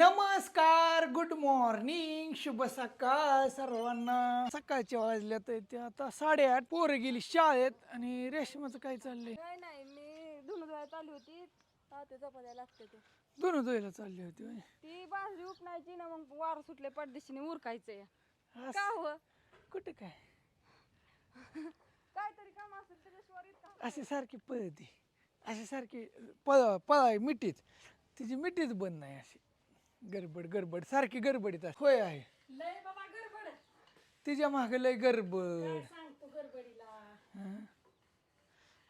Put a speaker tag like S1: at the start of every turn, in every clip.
S1: नमस्कार good morning शुभ सकाळ सर्वांना. सकाळचे वाजले तर ते आता साडेआठ पोरं गेली शाळेत आणि रेशमाचं काय चाललंय?
S2: काय नाही मी धुणं धुवायला आली होती. ते चपात्या लागते ते.
S1: दोन दोयला चालली होती होय.
S2: ती बाजरी उपणायची ना मग वार सुटले पडदेशीने उरकायचंय
S1: असं-
S2: का हो?
S1: कुठे काय?
S2: काहीतरी काम असेल त्याच्याशिवाय इतका
S1: अशी सारखी पळती. सारखी पळ पळाय मिठीच तिची मिठीच बंद नाही अशी. गडबड गडबड. सारखी गडबडीत असते. होय आहे.
S3: लय बाबा गडबड.
S1: तिच्यामागे लय गडबड.
S3: सांगतो गडबडीला?
S1: हं?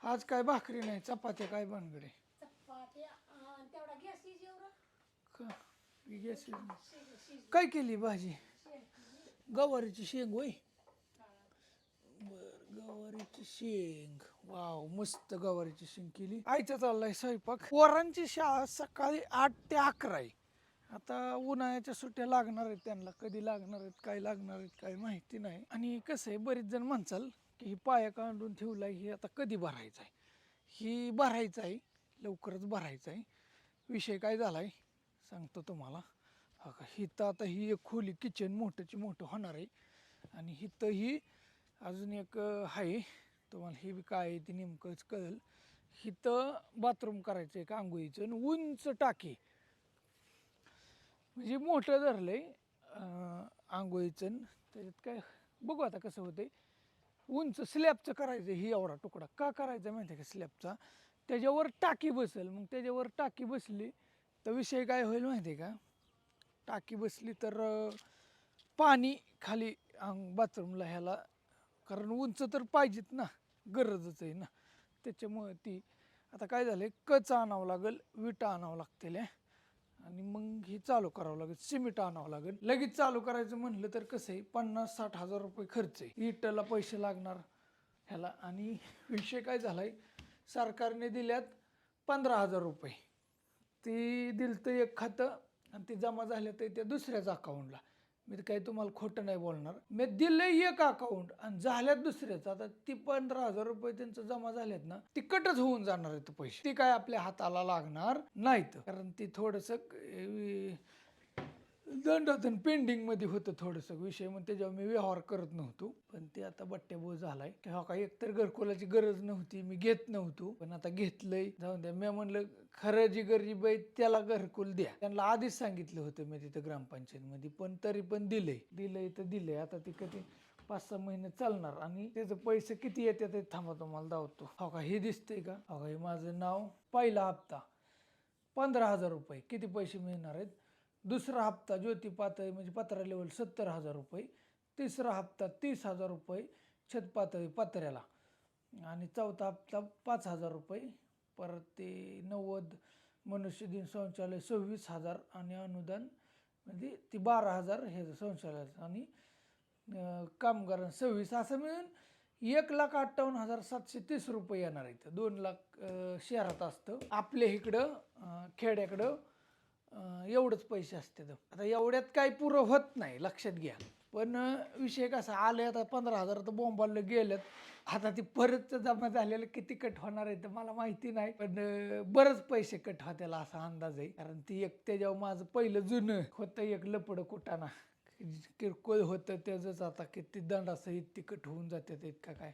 S1: आज काय भाकरी नाही चपात्या काय बनगडे
S3: चपात्या अं, तेवढा गॅस एवढं?
S1: का? गॅस काय केली भाजी? गवारीची शेंग होय? बर गवारीची शेंग. वाव मस्त गवारीची शेंग केली. आईचा चाललाय स्वयंपाक. पोरांची शाळा सकाळी आठ ते अकरा आहे. आता उन्हाळ्याच्या सुट्ट्या लागणार आहेत त्यांना. कधी लागणार आहेत काय लागणार आहेत काय माहिती नाही. आणि कसं आहे बरेच जण म्हणचाल की ही पाया काढून ठेवला ही आता कधी भरायचं आहे? ही भरायचं आहे लवकरच भरायचं आहे. विषय काय झाला आहे सांगतो तुम्हाला. हा का हिथं आता ही एक खोली किचन मोठंची मोठं होणार आहे. आणि हिथं ही अजून एक आहे. तुम्हाला हे बी काय आहे ते नेमकंच कळेल. हिथं बाथरूम करायचं आहे का आंघोळीचं आणि उंच टाकी. म्हणजे मोठं धरलं आहे आंघोळीचं. त्याच्यात काय बघू आता कसं होतंय. उंच स्लॅबचं करायचं ही एवढा तुकडा. का करायचा माहिती आहे का स्लॅबचा? त्याच्यावर टाकी बसेल. मग त्याच्यावर टाकी बसली तर विषय काय होईल माहिती आहे का? टाकी बसली तर पाणी खाली अंग बाथरूमला ह्याला कारण उंच तर पाहिजेत ना गरजच आहे ना. त्याच्यामुळे ती आता काय झालं आहे कच आणावं लागेल विटा आणावं लागतील आहे आणि मग हे चालू करावं लागेल सिमेंट आणावं लागेल. लगेच चालू करायचं म्हणलं तर कसं आहे पन्नास साठ हजार रुपये खर्च आहे. इटाला पैसे लागणार ह्याला. आणि विषय काय झालाय सरकारने दिल्यात पंधरा हजार रुपये. ती दिलं तर एक खातं आणि ते जमा झालं तर त्या दुसऱ्याच अकाउंटला मी तर काही तुम्हाला खोटं नाही बोलणार. मी दिलं एक अकाउंट आणि झाल्यात दुसऱ्याच. आता ती पंधरा हजार रुपये त्यांचं जमा झालेत ना ती कटच होऊन जाणार आहेत पैसे. ती काय आपल्या हाताला लागणार नाहीत. कारण ती थोडस दंड पेंडिंग पेंडिंगमध्ये होतं थोडंसं विषय मग त्याच्यावर मी व्यवहार करत नव्हतो. पण ते आता बट्ट्याबोळ झालाय. तेव्हा काही एकतर घरकुलाची गरज नव्हती मी घेत नव्हतो. पण आता घेतलंय. जाऊन द्या. मी म्हणलं खरं जी गरीब आहे त्याला घरकुल द्या. त्यांना आधीच सांगितलं होतं मी तिथं ग्रामपंचायतमध्ये पण तरी पण दिलंय. दिलंय तर दिलंय. आता ते कधी पाच सहा महिने चालणार. आणि त्याचे पैसे किती येतात ते थांबा तुम्हाला दावतो. हो का हे दिसतंय का? हो का हे माझं नाव? पहिला हप्ता. पंधरा हजार रुपये. किती पैसे मिळणार आहेत? दुसरा हप्ता ज्योती पातळी म्हणजे पत्रा लेवल सत्तर हजार रुपये. तिसरा हप्ता तीस हजार रुपये छत पातळी पत्र्याला. आणि चौथा हप्ता पाच हजार रुपये. परत ते नव्वद मनुष्य दिन शौचालय सव्वीस हजार आणि अनुदान म्हणजे ती बारा हजार हे शौचालयाचं आणि कामगार कामगारांना सव्वीस असं मिळून एक लाख अठ्ठावन्न हजार सातशे तीस रुपये येणार आहेत. दोन लाख शहरात असतं. आपल्या इकडं खेड्याकडं एवढंच पैसे असते तर. आता एवढ्यात काही पुरं होत नाही लक्षात घ्या. पण विषय कसा आले आता पंधरा हजार तर बोंबाला गेलेत. आता ती परत जमा झालेलं किती कट होणार आहे तर मला माहिती नाही. पण बरंच पैसे कट होत्याला असा अंदाज आहे. कारण ती एक त्याच्यावर माझं पहिलं जुनं होतं एक लपड कुटाना किरकोळ होतं त्याचंच आता किती दंडासहित तिकट होऊन जाते इतका काय.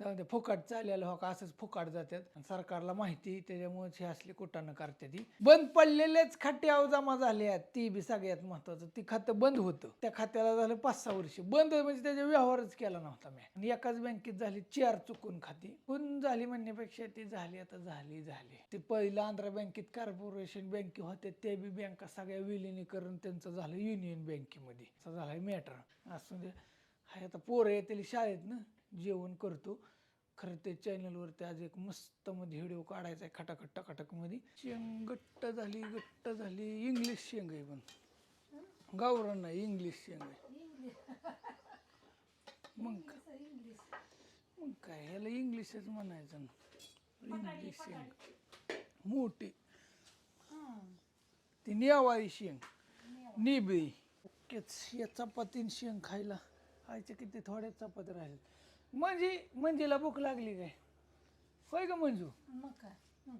S1: जाऊ दे फुकाट चाललेलं हो का असंच फुकाट जातात आणि सरकारला माहिती त्याच्यामुळेच हे असले कुटाणं करते ती बंद पडलेलेच खाटे जमा झाले आहेत ती बी सगळ्यात महत्वाचं. ती खातं बंद होतं. त्या खात्याला झालं पाच सहा वर्ष. बंद म्हणजे त्याचा व्यवहारच केला नव्हता मी. आणि एकाच बँकेत झाली चार चुकून खाती. कोण झाली म्हणण्यापेक्षा ती झाली आता झाली झाली. ते पहिलं आंध्र बँकेत कॉर्पोरेशन बँके होते ते बी बँका सगळ्या विलिनीकरण त्यांचं झालं युनियन बँकेमध्ये. असं झालं मॅटर असं म्हणजे हाय आता पोरं येतील शाळेत ना? जेवण करतो. खरं ते चॅनलवरती आज एक मस्त मध्ये व्हिडिओ काढायचा आहे खटाखट टकाटकमध्ये. शेंग गट्ट झाली गट्ट झाली. इंग्लिश शेंग आहे पण. गावरान नाही इंग्लिश शेंग आहे. मग मग काय ह्याला इंग्लिशच म्हणायचं ना. इंग्लिश शेंग. मोठी. ती नेवाळी शेंग. निबळी ओकेच या चपातीन शेंग खायला. खायचे किती थोड्या चपात्या राहिल्या. म्हणजे मंजीला भूक लागली काय? होय का मंजू?
S3: मग काय? हं.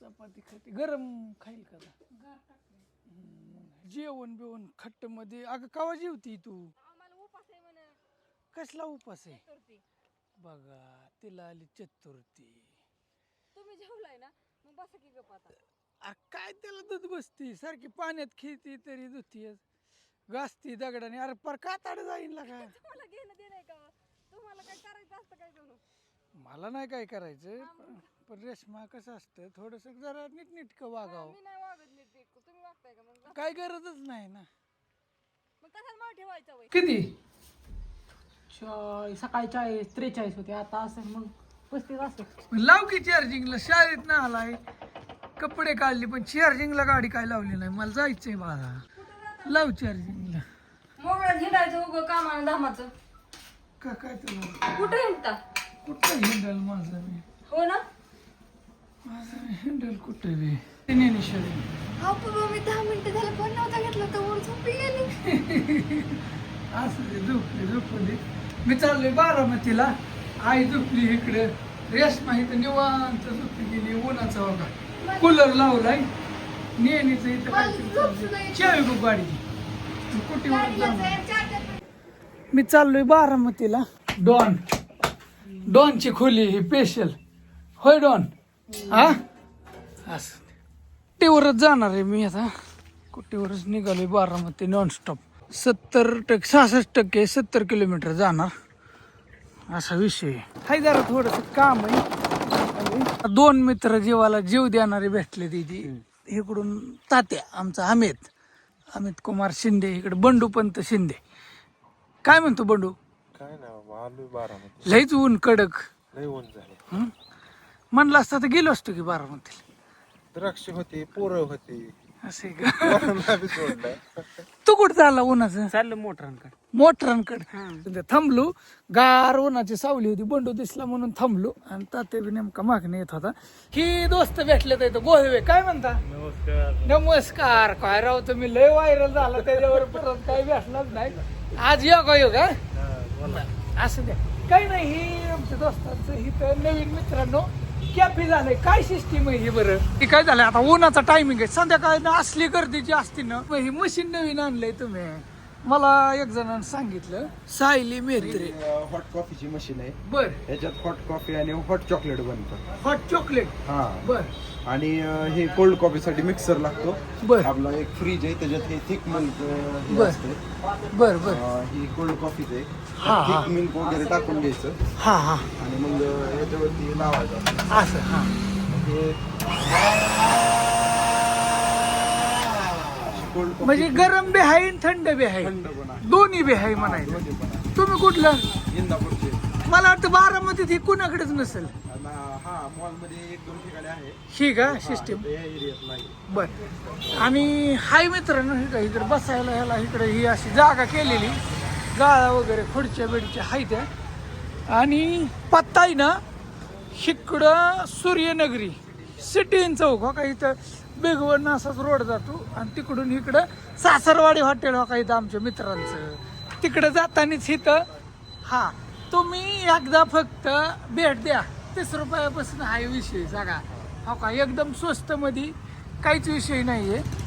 S1: चपाती खाते. गरम खाईल का आता?
S3: गार टाकले
S1: हम्म, मग जेवण बिवण खट्टमध्ये अगं कवा जेवती तू?
S2: आम्हाला उपास आहे म्हणे.
S1: कसला उपास आहे? बघा तिला आली चतुर्थी.
S2: तुम्ही जेवलाय ना? मग बसा की गप आता.
S1: अरे काय त्याला दूध बसती? सारखी पाण्यात खेळती तरी दुधती गाजती दगडाने. अरे पर काताड जाईन का
S2: तुम्हाला घेणं देणं आहे का? तुम्हाला काय करायचं असतं काय जणू?
S1: मला नाही काय करायचं पण- पण रेशमा कसं असतं थोडस जरा नीटनीटकं वागावं.
S2: मी नाही वागत नीट नीट तुम्ही वागताय का मग?
S1: काय गरजच नाही ना.
S2: मग कशाला माव ठेवायचा वय?
S1: किती?
S4: सकाळी चाळीस त्रेचाळीस होते आता असेल मग पस्तीस असेल
S1: लाव की चार्जिंगला शाळेत ना आलाय. कपडे काढले पण चार्जिंगला गाडी काय लावली नाही. मला जायचंय बाळा. लाव चार्जिंगला
S2: मोगळ्यात हिंडायचं उगं कामानं धामाचं.
S1: का काय तुला
S2: कुठे हिंडता?
S1: कुठं हिंडल माझं मी?
S2: हो ना?
S1: माझं हिंडल कुठे बी? ज्ञानेश्वरी
S5: हा पण मी दहा मिनिटं झालं पण नव्हता घेतला तर वर झोपी गेली.
S1: असं दे झोपली झोपू दे मी चाललोय बारामतीला. आई झोपली इकडे. रेशमा इथं निवांत झोपली गेली उन्हाचा बघा कूलर लावलाय. नेहमीच इथं
S5: मला झोप सुद्धा येत
S1: कुठे
S5: गाडीला जायचं चार्जर
S1: मी चाललोय बारामतीला. डॉन. डॉनची खोली ही स्पेशल होय डॉन? हा? असं कुटीवरच जाणार आहे मी आता. कुटीवरच निघालोय बारामती नॉनस्टॉप सत्तर टक्के सहासष्ट टक्के सत्तर किलोमीटर जाणार. असा विषय आहे. हाय जरा थोडस काम आहे. दोन मित्र जीवाला जीव देणारे भेटले तिथे इकडून तात्या आमचा अमित. अमित कुमार शिंदे इकडे बंडू पंत शिंदे. काय म्हणतो बंडू?
S6: काय ना बाबा आलोय बारामती
S1: लईच ऊन कडक.
S6: लय ऊन झाले
S1: हं? म्हणलं असतं तर गेलो असतो की बारामतीला.
S6: द्राक्ष होते पोरं होते.
S1: असे का?
S6: पोरांना बी सोडलं.
S1: तू कुठं चालला उन्हाचं?
S4: चाललं मोटरांकडे.
S1: मोटरांकडे? थांबलो. गार उन्हाची सावली होती. बंडू दिसला म्हणून थांबलो. आणि तात्या बी नेमका मागणी येत होता. ही दोस्त भेटले तर गोहवे काय म्हणता? नमस्कार. काय राव तुम्ही लय व्हायरल झाला. त्याच्यावर परत काही भेटलाच नाही. आज योगा योगा असं द्या. काही नाही ही आमच्या दोस्तांचं ही तर नवीन मित्रांनो. कॅफे झालंय. काय सिस्टीम आहे ही बरं? ती काय झालंय? आता उन्हाचा टायमिंग आहे. संध्याकाळी ना असली गर्दीची असती ना मग ही मशीन नवीन आणलंय तुम्ही. मला एक जणांनी सांगितलं सायली मेहत्रे.
S6: हॉट कॉफीची मशीन आहे.
S1: बर.
S6: याच्यात हॉट कॉफी आणि हॉट चॉकलेट बनतं.
S1: हॉट चॉकलेट
S6: हा.
S1: बर.
S6: आणि हे कोल्ड कॉफीसाठी मिक्सर लागतो.
S1: बर.
S6: आपला एक फ्रीज आहे त्याच्यात हे थिक मिल्क
S1: बर. बर बर.
S6: ही कोल्ड कॉफीच आहे. थिक मिल्क वगैरे टाकून घ्यायचं.
S1: हा हा.
S6: आणि मग याच्यावरती लावायचं.
S1: असं हा.
S6: हे कोल्ड
S1: म्हणजे गरम बी आहे आणि थंड बी आहे.
S6: थंड पण आहे.
S1: दोन्ही बी आहे म्हणायचं.
S6: दोन्ही पण आहे.
S1: तुम्ही कुठलं?
S6: इंदापूरचे.
S1: मला वाटतं बारामतीत ही कुणाकडेच नसेल.
S6: आणि हा मॉलमध्ये एक दोन ठिकाणी आहे.
S1: ही का? सिस्टीम
S6: इथं या एरियात नाही.
S1: बर. आणि हाय मित्रांनो हे का इकडे बसायला ह्याला इकडे ही अशी जागा केलेली. गाळा वगैरे खुर्च्या बिडच्या हाय त्या. आणि पत्ता आहे ना इकडं सूर्यनगरी. सिटी चौक. हो का? इथं बेगवन असाच रोड जातो आणि तिकडून इकडं सासरवाडी हॉटेल हो का इथं आमच्या मित्रांचं. तिकडं जातानीच इथं हा तुम्ही एकदा फक्त भेट द्या. तीस रुपयापासून हा विषय जागा हो का एकदम स्वस्त मध्ये काहीच विषय नाही आहे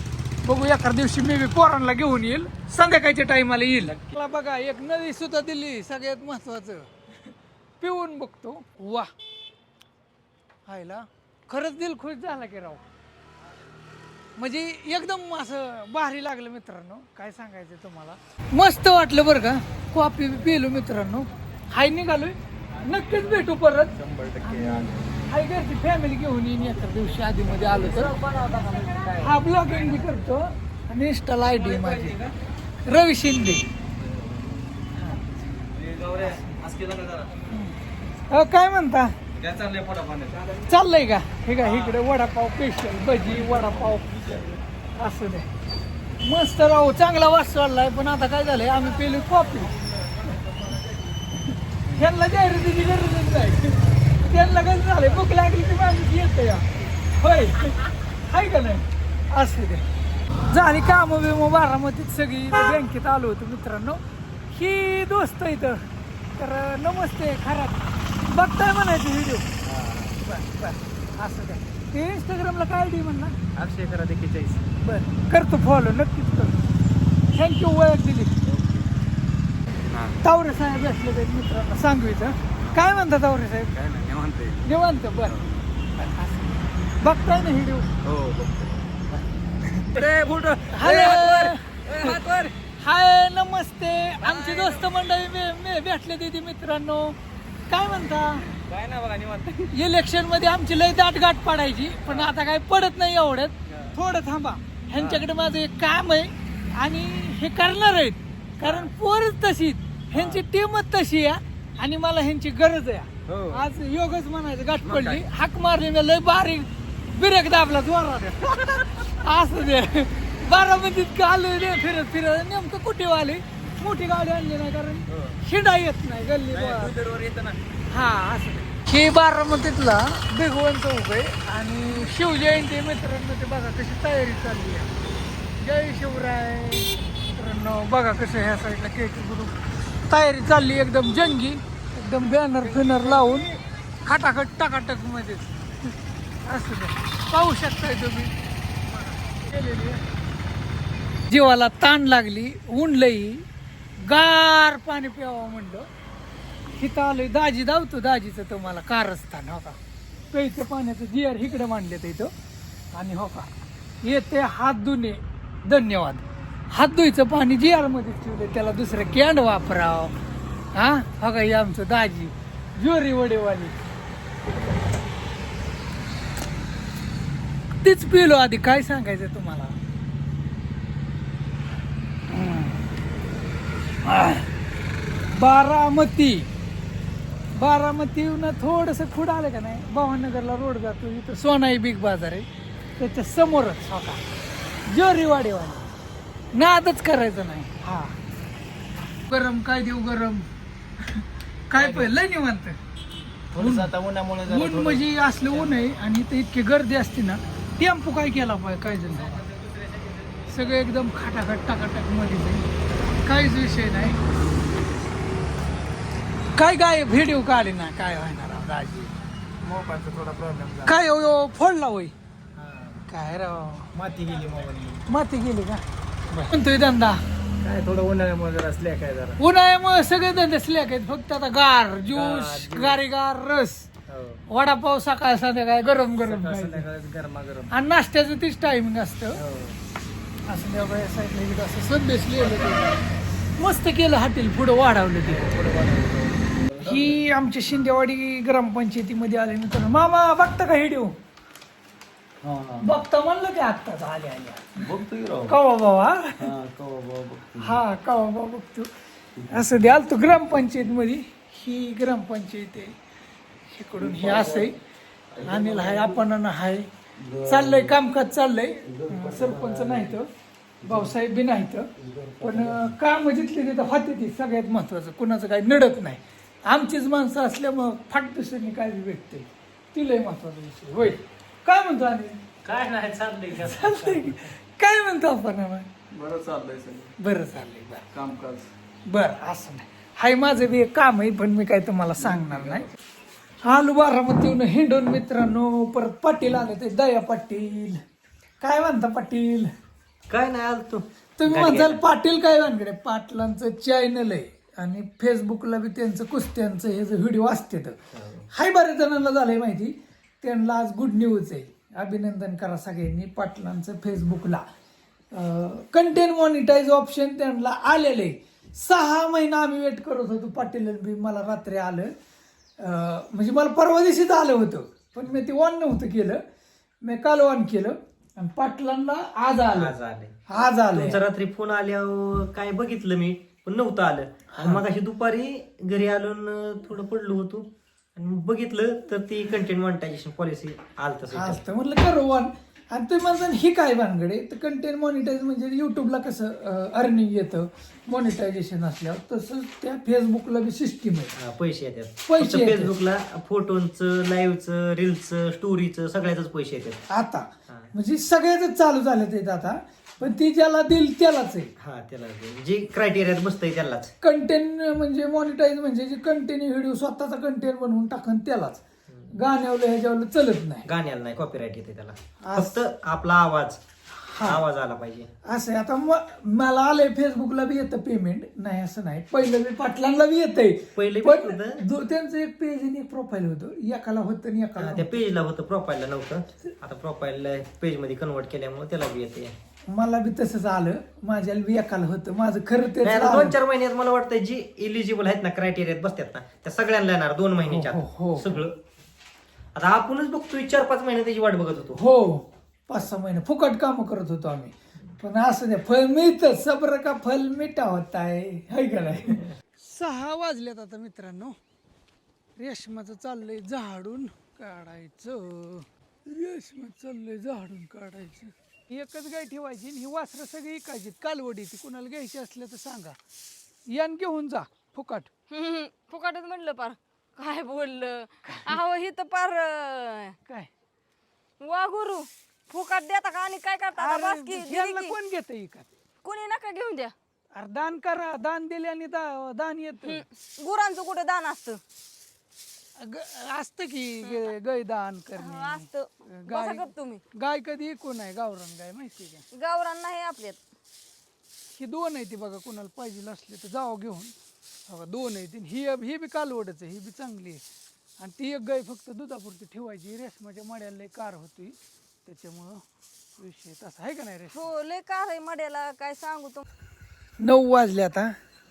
S1: बघू एखाद्या दिवशी मी बी पोरांना घेऊन येईल. संध्याकाळच्या टायमाला येईल. मला बघा एक नदी सुद्धा दिली सगळ्यात महत्वाचं. पिऊन बघतो. वा. हायला खरंच दिल खुश झाला की राव. म्हणजे एकदम असं भारी लागलं मित्रांनो. काय सांगायचं तुम्हाला? मस्त वाटलं बरं का? कॉफी पिलो मित्रांनो. हाय निघालोय. नक्कीच भेटू परत.
S6: शंभर टक्के
S1: हाय घरची फॅमिली घेऊन येईन एका दिवशी आधी मध्ये आलो तर. हा ब्लॉगिंग बी करतो. आणि इंस्टाला आय डी माझी. रवी शिंदे. अ, काय म्हणता? चाललंय का? हे का इकडे वडापाव स्पेशल भजी वडापाव. असं दे. मस्त राहू चांगला वास चाललाय पण आता काय झालंय आम्ही पेली कॉफी. ह्यांना जाहिरातीची गरजच नाही. त्यांना कसं झालंय भूक लागली की माणूस येतं या होय. हाय का नाही? असं दे. झाली कामं बिमं बारामतीत सगळी बँकेत आलो होतो मित्रांनो. ही दोस्त इथं. तर नमस्ते खराब बघताय म्हणायचे व्हिडिओ बर बर. असं काय ते इंस्टाग्रामला काय डी म्हणणार
S4: अक्षय करा देखील
S1: बर करतो फॉलो नक्कीच करतो. थँक्यू ओळख दिली तावरे साहेब असले ते मित्रांना सांगवीचं काय म्हणता तावरे साहेब?
S6: काय नाही म्हणते
S1: निवांत बर. बघताय ना व्हिडिओ हाय नमस्ते. आमची दोस्त मंडळी भेटले तिथे मित्रांनो. काय म्हणता?
S6: काय नाही बघा निवांत.
S1: इलेक्शनमध्ये आमची लय दाट गाठ पडायची पण आता काय पडत नाही एवढ्यात. थोडं थांबा. ह्यांच्याकडे माझं एक काम आहे आणि हे करणार आहेत. कारण पोरच तशीच ह्यांची टीमच तशी आहे आणि मला ह्यांची गरज आहे.
S6: हो.
S1: आज योगच म्हणायचं गाठ पडली. हाक मारली ना लय बारीक बिरेक दाबला जोरात. असं दे. बारामतीत आलोय रे फिरत फिरत. नेमकं कुठे आले मोठी गाडी आणली नाही कारण हिंडा येत नाही गल्ली हा असं. हे बारामतीतला भिगवण चौक आहे आणि शिवजयंती मित्रांनो ते बघा कशी तयारी चालली आहे. जय शिवराय. मित्रांनो बघा कसं ह्या साईडला केक गुरु तयारी चालली एकदम जंगी एकदम बॅनर फिनर लावून खटाखट टाकाटकमध्ये. असं पाहू शकताय तुम्ही. केलेली. जीवाला ताण लागली ऊन लई. गार पाणी प्यावं म्हणलं. तिथं आलोय दाजी धावतो दाजीचं तुम्हाला कारस्थान हो का? प्यायचं पाण्याचं जिअर इकडे मांडले इथं. आणि हो का? येते हात धुणे. धन्यवाद. हात धुईचं पाणी जिअर ठेवले त्याला दुसरं कॅन वापराव. हा? हो का? हे आमचं दाजी. ज्वारी वडेवाली. तीच पिलो आधी. काय सांगायचं तुम्हाला? बारामती. बारामतीहून थोडंसं पुढं आलं का नाही? भावनगरला रोड जातो इथं सोनाई बिग बाजार आहे. त्याच्या समोरच हो का जोरीवाडीवाडी नादच करायचं नाही. हा. गरम काय देऊ गरम? काय पहिलं निवांत. ऊन म्हणजे असलं ऊन आहे आणि इथं इतकी गर्दी असते ना टेम्पो काय केला पाहिजे काय जण सगळं एकदम खाटाखाट टाकाटाकमध्ये जाईल काहीच विषय नाही. काय काय व्हिडिओ काढले ना? काय व्हायणार राव दाजी
S6: मोबाईलचा थोडा प्रॉब्लेम झाला.
S1: काय हो हो, फोडला होय? काय राव
S6: माती गेली मोबाईल
S1: माती गेली का? म्हणतोय धंदा.
S6: काय थोडं उन्हाळ्यामुळे जरा असल्या काय जरा.
S1: उन्हाळ्यामुळे सगळे धंदे स्लॅक आहेत. फक्त आता गार ज्यूस गारीगार रस.
S6: हो.
S1: वडापाव सकाळ संध्याकाळ गरम गरम.
S6: संध्याकाळी गरमागरम
S1: आणि नाश्त्याचं तीच टायमिंग असतं.
S6: हो.
S1: असं तेव्हा या साईडला इकडं असं संदेश लिहिलं मस्त केलं हॉटेल पुढं वाढवलं ते. ही आमच्या शिंदेवाडी ग्रामपंचायतीमध्ये आले नंतर मामा बघता का व्हिडिओ? बघता म्हणलं की आत्ताच आले आल्या
S6: बघतोय राव.
S1: कवा बाबा
S6: हा? कवा बाबा
S1: हा बघतो. असं द्याल तू ग्रामपंचायत मध्ये ही ग्रामपंचायत आहे. इकडून हे असं आहे. अनिल हाय आपण हाय. चाललंय कामकाज चाललंय. सरपंच नाही तर. भाऊसाहेब बी नाही तर पण काम जिथले तिथं होते ती सगळ्यात महत्वाचं कुणाचं काही नडत नाही. आमचीच माणसं असल्यामुळं फाट दुसऱ्यांनी काय बी भेटते. तिलाही महत्त्वाचा विषय. होय. काय म्हणतो अनिल
S7: काय नाही चाललंय का?
S1: चालतंय की? काय म्हणतो आपण आम्हाला?
S6: बरं चाललंय सगळं.
S1: बरं चाललंय बरं.
S6: कामकाज.
S1: बरं असं नाही. हाय माझं बी एक काम आहे पण मी काय तुम्हाला सांगणार नाही. आलू बारामतीहून हिंडून मित्रांनो परत पाटील आले ते दया पाटील. काय म्हणता पाटील?
S7: काय नाही आलं तू.
S1: तुम्ही म्हणताल पाटील काय वानकडे पाटलांचं चॅनल आहे आणि फेसबुकला बी त्यांचं कुस्त्यांचं हे जे व्हिडिओ असते तर हाय बऱ्याच जणांना झालंय माहिती. त्यांना आज गुड न्यूज आहे. अभिनंदन करा सगळ्यांनी पाटलांचं फेसबुकला कंटेंट मॉनिटाईज ऑप्शन त्यांना आलेलं आहे. सहा महिना आम्ही वेट करत होतो. पाटील बी मला रात्री आलं. म्हणजे मला परवा दिवशीच आलं होतं. पण मी ते ऑन नव्हतं केलं. मी काल ऑन केलं. आणि पाटलांना आज आलं.
S7: आज आले.
S1: आज आलं.
S7: तुमचा रात्री फोन आल्यावर काय बघितलं मी पण नव्हतं आलं. आणि मग अशी दुपारी घरी आलो न थोडं पडलो होतो. आणि मग बघितलं तर ती कंटेंट मॉनिटायझेशन पॉलिसी आलं तसं
S1: आज तर म्हटलं करू वन. आणि तुम्ही म्हणता ही काय भानगडे? तर कंटेंट मॉनिटाईज म्हणजे युट्यूबला कसं अर्निंग येतं मॉनिटायझेशन असल्यावर तसंच त्या फेसबुकला बी सिस्टीम आहे.
S7: हा, पैसे येतात.
S1: पैसे येतात.
S7: फेसबुकला फोटोंचं लाईव्हचं रील्सचं स्टोरीचं सगळ्याच पैसे येतात.
S1: आता म्हणजे सगळ्याच चालू झालं ते आता. पण ती ज्याला दिल त्यालाच आहे.
S7: हा त्याला जे क्रायटेरियात बसतंय त्यालाच.
S1: कंटेंट म्हणजे मॉनिटाईज म्हणजे जे कंटेंट व्हिडिओ स्वतःचा कंटेंट बनवून टाकन त्यालाच. गाण्यावलं ह्याच्यावलं चलत नाही.
S7: गाण्याला नाही कॉपीराईट येते त्याला. फक्त आपला आवाज. आवाज आला पाहिजे.
S1: असं आहे, आता म- मला आलंय फेसबुकला बी येतं पेमेंट नाही असं नाही. पहिलं बी पाटलांना बी येतंय.
S7: पहिलं
S1: पण
S7: होतं.
S1: दो- त्यांचं एक पेज आणि एक प्रोफाईल होतं. एकाला होतं आणि एकाला
S7: हा, त्या पेजला होतं प्रोफाईलला नव्हतं. आता प्रोफाईलला पेजमध्ये कन्वर्ट केल्यामुळे त्याला बी येते
S1: नव्हतं. मला बी तसंच आलं. माझ्या बी एकाला होतं. माझं खरं ते
S7: नाही, आता दोन चार महिन्यात मला वाटतं जी इलिजिबल आहेत ना क्रायटेरियात बसतात ना. त्या सगळ्यांना येणार दोन महिन्याच्या
S1: हो, हो, हो.
S7: सगळं. आता आपणच बघतोय चार पाच महिने त्याची वाट बघत होतो.
S1: हो. पाच सहा महिने फुकट काम करत होतो आम्ही. पण असं नाही फळ मिळतं सबर का फल मिठा होता आहे. का नाही? सहा वाजल्यात आता मित्रांनो. रेशमाचं चाललंय झाडून काढायचं. रेशमा चाललंय झाडून काढायचं. एकच गाय ठेवायची आणि ही वासरं सगळी इकायची कालवडी ती कुणाला घ्यायची असल्या तर सांगा. यान घेऊन जा फुकट.
S2: हम्म, फुकाटच म्हणलं पार. काय बोललं? अहो ही तर पार अं,
S1: काय?
S2: वा गुरु. फुकाट देता का आणि काय करता? आता बस की, दिली की.
S1: कोण घेत इकत?
S2: कोणी नका घेऊन द्या.
S1: अरे दान करा दान दिले आणि दा- दान येत.
S2: गुरांचं कुठं दान असतं?
S1: असतं की ग- गाय दान करणे.
S2: असतं. बसा गप तुम्ही.
S1: गाय कधी कोण आहे गावरान गाय माहिती का?
S2: गावरान नाही आपल्यात.
S1: ही दोन आहे ती बघा कोणाला पाहिजे असले तर जावं घेऊन. बघा दोन आहे ती ही ही बी कालवडच आहे ही बी चांगली आहे. आणि ती एक गाय फक्त दुधापुरती ठेवायची रेशमाच्या मड्याला लय कार होती. त्याच्यामुळं विषय तसा आहे का नाही रेश
S2: हो लय कार आहे मड्याला. काय सांगू तो
S1: नऊ वाजले आता.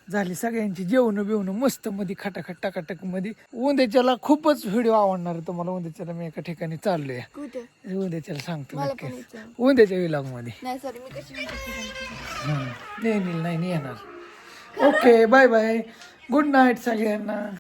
S1: झाली सगळ्यांची जेवण बिवणं मस्त मध्ये खटाखट टाकाटकमध्ये उंदेच्याला खूपच व्हिडिओ आवडणार आहे तुम्हाला. उंदेच्याला मी एका ठिकाणी चाललोय.
S5: कुठे?
S1: उंदेच्याला सांगतो
S5: मला
S1: नक्की.
S5: विचार.
S1: उंदेच्या विलॉगमध्ये.
S5: नाही सॉरी मी कशी म्हणते
S1: हम्म. नाही नाही नाही येणार. Okay bye bye good night सगळ्यांना.